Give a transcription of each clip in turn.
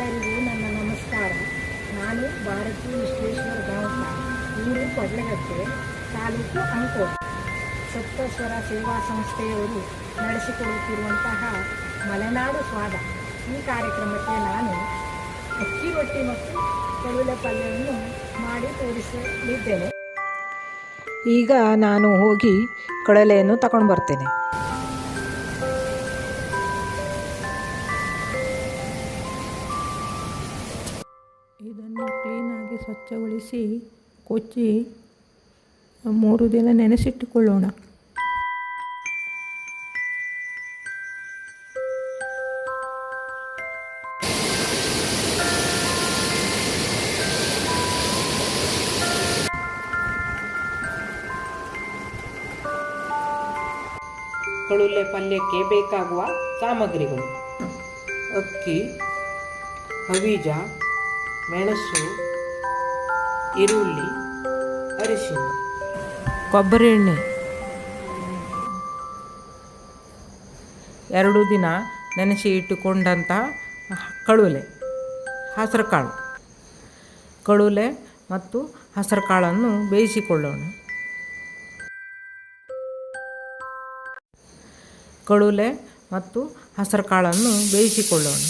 ಎಲ್ಲರಿಗೂ ನನ್ನ ನಮಸ್ಕಾರ. ನಾನು ಭಾರತೀಯ ವಿಶ್ವೇಶ್ವರ ಗಾಂವ್ಕ ಊರು ಕೊಡ್ಲಗಟ್ಟೆ, ತಾಲೂಕು ಅಂಕೋಟ್ ಸಪ್ತಸ್ವರ ಸೇವಾ ಸಂಸ್ಥೆಯವರು ನಡೆಸಿಕೊಡುತ್ತಿರುವಂತಹ ಮಲೆನಾಡು ಸ್ವಾದ. ಈ ಕಾರ್ಯಕ್ರಮಕ್ಕೆ ನಾನು ಅಕ್ಕಿ ರೊಟ್ಟಿ ಮತ್ತು ಕಳುಲೆ ಪಲ್ಯವನ್ನು ಮಾಡಿ ತೋರಿಸಲಿದ್ದೇನೆ. ಈಗ ನಾನು ಹೋಗಿ ಕಡಲೆಯನ್ನು ತಗೊಂಡು ಬರ್ತೇನೆ. ಇದನ್ನು ಕ್ಲೀನಾಗಿ ಸ್ವಚ್ಛಗೊಳಿಸಿ ಕೊಚ್ಚಿ ಮೂರು ದಿನ ನೆನೆಸಿಟ್ಟುಕೊಳ್ಳೋಣ. ಕಳುಲೆ ಪಲ್ಯಕ್ಕೆ ಬೇಕಾಗುವ ಸಾಮಗ್ರಿಗಳು. ಅಕ್ಕಿ ಹವೀಜ ಮೆಣಸು, ಈರುಳ್ಳಿ ಅರಿಶಿನ ಕೊಬ್ಬರಿ ಎಣ್ಣೆ. ಎರಡು ದಿನ ನೆನೆಸಿ ಇಟ್ಟುಕೊಂಡಂಥ ಕಳುಲೆ ಹಸಿರು ಕಾಳು ಕಳುಲೆ ಮತ್ತು ಹಸಿರು ಕಾಳನ್ನು ಬೇಯಿಸಿಕೊಳ್ಳೋಣ. ಕಳುಲೆ ಮತ್ತು ಹಸಿರು ಕಾಳನ್ನು ಬೇಯಿಸಿಕೊಳ್ಳೋಣ.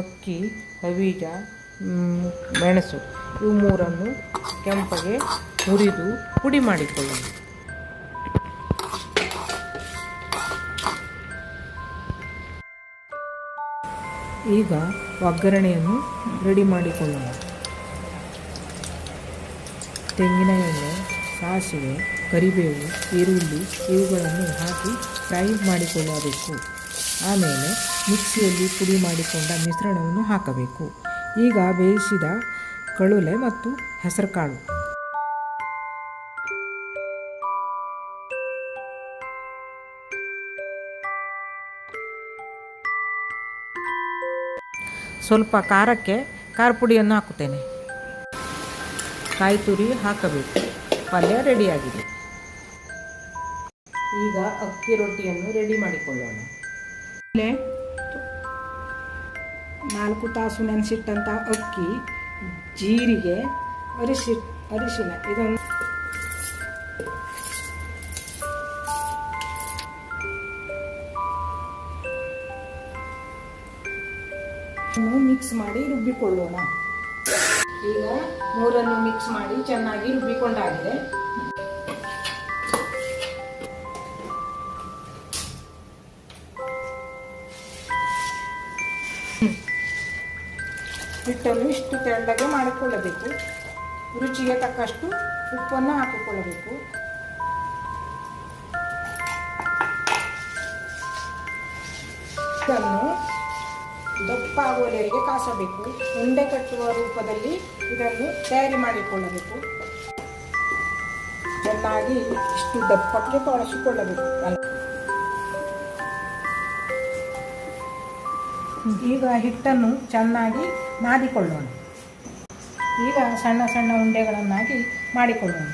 ಅಕ್ಕಿ, ಹವೀಜ ಮೆಣಸು ಇವು ಮೂರನ್ನು ಕೆಂಪಗೆ ಹುರಿದು ಪುಡಿ ಮಾಡಿಕೊಳ್ಳೋಣ. ಈಗ ಒಗ್ಗರಣೆಯನ್ನು ರೆಡಿ ಮಾಡಿಕೊಳ್ಳೋಣ. ತೆಂಗಿನ ಎಣ್ಣೆ, ಸಾಸಿವೆ, ಕರಿಬೇವು, ಈರುಳ್ಳಿ ಇವುಗಳನ್ನು ಹಾಕಿ ಫ್ರೈ ಮಾಡಿಕೊಳ್ಳಬೇಕು. ಆಮೇಲೆ ಮಿಕ್ಸಿಯಲ್ಲಿ ಪುಡಿ ಮಾಡಿಕೊಂಡ ಮಿಶ್ರಣವನ್ನು ಹಾಕಬೇಕು. ಈಗ ಬೇಯಿಸಿದ ಕಳುಲೆ ಮತ್ತು ಹೆಸರುಕಾಳು. ಸ್ವಲ್ಪ ಖಾರಕ್ಕೆ ಖಾರ ಪುಡಿಯನ್ನು ಹಾಕುತ್ತೇನೆ. ಕಾಯಿ ತುರಿ ಹಾಕಬೇಕು. ಪಲ್ಯ ರೆಡಿಯಾಗಿದೆ. ಈಗ ಅಕ್ಕಿ ರೊಟ್ಟಿಯನ್ನು ರೆಡಿ ಮಾಡಿಕೊಳ್ಳೋಣ. ನಾಲ್ಕು ತಾಸು ನೆನೆಸಿಟ್ಟಂಥ ಅಕ್ಕಿ, ಜೀರಿಗೆ, ಅರಿಶಿ, ಅರಿಶಿನ ಇದನ್ನು ಮಿಕ್ಸ್ ಮಾಡಿ ರುಬ್ಬಿಕೊಳ್ಳೋಣ. ಈಗ ಮೂರನ್ನು ಮಿಕ್ಸ್ ಮಾಡಿ ಚೆನ್ನಾಗಿ ರುಬ್ಬಿಕೊಂಡಾಗಿದೆ. ಹಿಟ್ಟನ್ನು ಇಷ್ಟು ತೆಳ್ಳಗೆ ಮಾಡಿಕೊಳ್ಳಬೇಕು. ರುಚಿಗೆ ತಕ್ಕಷ್ಟು ಉಪ್ಪನ್ನು ಹಾಕಿಕೊಳ್ಳಬೇಕು. ಇದನ್ನು ದಪ್ಪ ಆಗುವವರೆಗೆ ಕಾಸಬೇಕು. ಉಂಡೆ ಕಟ್ಟುವ ರೂಪದಲ್ಲಿ ಇದನ್ನು ತಯಾರಿ ಮಾಡಿಕೊಳ್ಳಬೇಕು. ಚೆನ್ನಾಗಿ ಇಷ್ಟು ದಪ್ಪಕ್ಕೆ ತೊಳಸಿಕೊಳ್ಳಬೇಕು. ಈಗ ಹಿಟ್ಟನ್ನು ಚೆನ್ನಾಗಿ ನಾದಿಕೊಳ್ಳೋಣ. ಈಗ ಸಣ್ಣ ಸಣ್ಣ ಉಂಡೆಗಳನ್ನಾಗಿ ಮಾಡಿಕೊಳ್ಳೋಣ.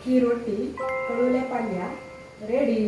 ಅಕ್ಕಿ ರೊಟ್ಟಿ ಕಳುಲೆ ಪಲ್ಯ ರೆಡಿ